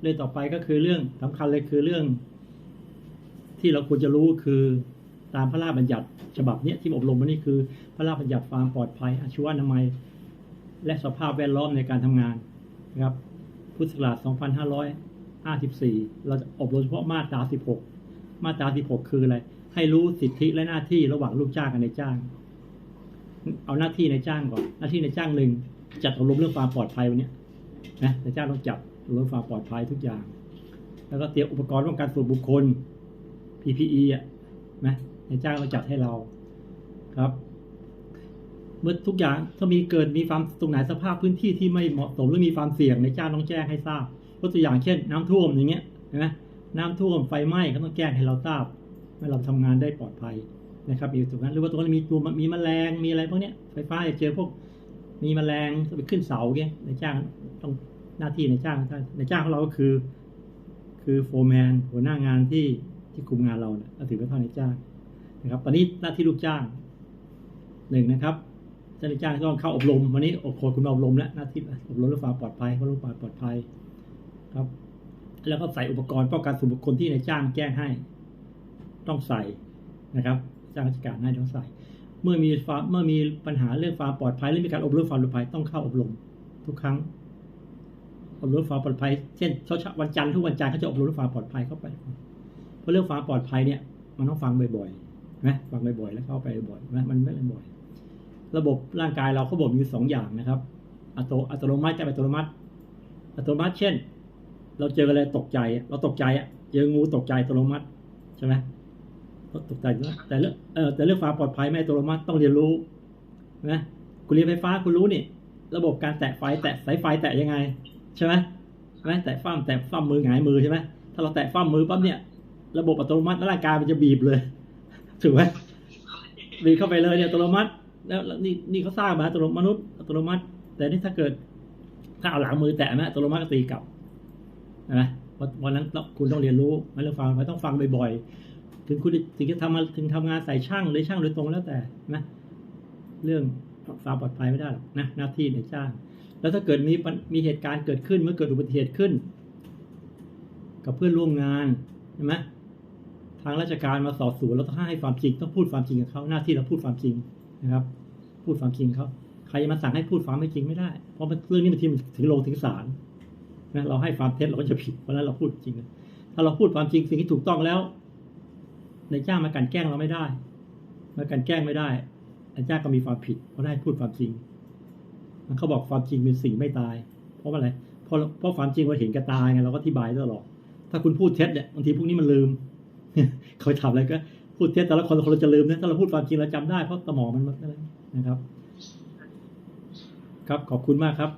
เรื่องต่อไปก็คือเรื่องสำคัญเลยคือเรื่อง ที่เราควรจะรู้คือตามพระราชบัญญัติฉบับนี้ที่อบรมวันนี้คือ พระราชบัญญัติความปลอดภัยอาชีวนามัย และสภาพแวดล้อมในการทำงานนะครับ พุทธศักราช 2554 เราจะอบรมเฉพาะมาตรา 16 มาตรา 16 คืออะไร ให้รู้สิทธิและหน้าที่ระหว่างลูกจ้างกับนายจ้าง เอาหน้าที่ในายจ้างก่อน หน้าที่ในายจ้างหนึ่งจัดอบรมเรื่องความปลอดภัยวันนี้นะนายจ้างต้องจัด อบรมความปลอดภัยทุกอย่าง แล้วก็เตรียมอุปกรณ์ป้องกันส่วนบุคคล PPE อะนะนายจ้างต้องจัดให้เราครับ เมื่อทุกอย่างถ้ามีเกิดมีความตรงไหนสภาพพื้นที่ที่ไม่เหมาะสมหรือมีความเสี่ยงในจ้างต้องแจ้งให้ทราบยกตัวอย่างเช่น น้ำท่วมอย่างเงี้ยนไหมน้ำท่วมไฟไหม้ก็ต้องแจ้งให้เราทราบให้เราทำงานได้ปลอดภัยนะครับอยู่ตรงนั้นหรือว่าตรงนั้นมีตัวมีแมลงมีอะไรพวกเนี้ยไฟฟ้าจะเจอพวกมีแมลงไปขึ้นเสาเงี้ยในจ้างต้อง หน้าที่ในจ้างในจ้างของเราก็คือ คือโฟร์แมนหัวหน้างานที่ที่คุมงานเราเนี่ยถือว่าเท่าในจ้างนะครับ ตอนนี้หน้าที่ลูกจ้างหนึ่งนะครับเจ้าหน้าที่จ้างต้องเข้าอบรมวันนี้อบรมคุณอบรมแล้วหน้าที่อบรมเรื่องความปลอดภัยเรื่องความปลอดภัยครับ แล้วก็ใส่อุปกรณ์ป้องกันส่วนบุคคลที่ในายจ้างแจ้งให้ ต้องใส่นะครับจ้างราชการให้ต้องใส่ เมื่อมีควาเมื่อมีปัญหาเรื่องความปลอดภัยหรือมีการอบรมความปลอดภัยต้องเข้าอบรมทุกครั้ง อบรมความปลอดภัย เช่นเช้าวันจันทร์ทุกวันจันทร์เขาจะอบรมความปลอดภัยเข้าไป เพราะเรื่องความปลอดภัยเนี่ย มันต้องฟังบ่อยๆนะฟังบ่อยๆแล้วเข้าไปบ่อยนะมันไม่ได้บ่อย ระบบร่างกายเราเขาบอกมีสองอย่างนะครับอัตโนอัตโนมัติกับอัตโนมัติ อัตโนมัติ เช่น เราเจออะไรตกใจ เราตกใจอะเจองูตกใจอัตโนมัติใช่ไหมเราตกใจแต่เรื่องเออแต่เรื่องความปลอดภัยไม่อัตโนมัติต้องเรียนรู้นะคุณเรียนไฟฟ้าคุณรู้นี่ ระบบการแตะไฟแตะสายไฟแตะยังไง ใช่ไหมใช่ไหมแตะฟ้ามแตะฟ้ามมือหงายมือใช่ไหมถ้าเราแตะฟ้ามมือปั๊บเนี่ย ระบบอัตโนมัติร่างกายมันจะบีบเลยถูกไหมบีบเข้าไปเลยเนี่ยอัตโนมัติ แล้วนี่นี่เขาสร้างมาอัตโนมนุษย์อัตโนมัติ แต่นี่ถ้าเกิด ถ้าเอาหลังมือแตะนะอัตโนมัติก็ตีกลับนะวันนั้นคุณต้องเรียนรู้ไม่เรื่องฟังไม่ต้องฟังบ่อยๆถึงคุณถึงจะทำมาถึงทำงานใส่ช่างหรือช่างโดยตรงแล้วแต่นะเรื่องความปลอดภัยไม่ได้หรอกนะหน้าที่ในจ้าง แล้วถ้าเกิดมีมีเหตุการณ์เกิดขึ้นเมื่อเกิดอุบัติเหตุขึ้น กับเพื่อนร่วมงานใช่ไหมทางราชการมาสอบสวนเราต้องให้ความจริงต้องพูดความจริงกับเขาหน้าที่เราพูดความจริงนะครับ พูดความจริงเขาใครจะมาสั่งให้พูดความไม่จริงไม่ได้ เพราะเรื่องนี้บางทีมันถึงลงถึงศาลนะเราให้ความเท็จเราก็จะผิดเพราะนั้นเราพูดจริง ถ้าเราพูดความจริงสิ่งที่ถูกต้องแล้วในายจ้างมากันแกล้งเราไม่ได้ มากันแกล้งไม่ได้นายจ้างก็มีความผิดเพราะได้พูดความจริง มันเขาบอกความจริงเป็นสิ่งไม่ตาย เพราะอะไรเพราะเพราะความจริงเราเห็นกระตายไงเราก็อธิบายตลอดถ้าคุณพูดเท็จเนี่ยบางทีพวกนี้มันลืมเขาทำอะไรก็พูดเท็จแต่ละคนคนเราจะลืมนะถ้าเราพูดความจริงเราจำได้เพราะสมองมันนะครับ ครับขอบคุณมากครับ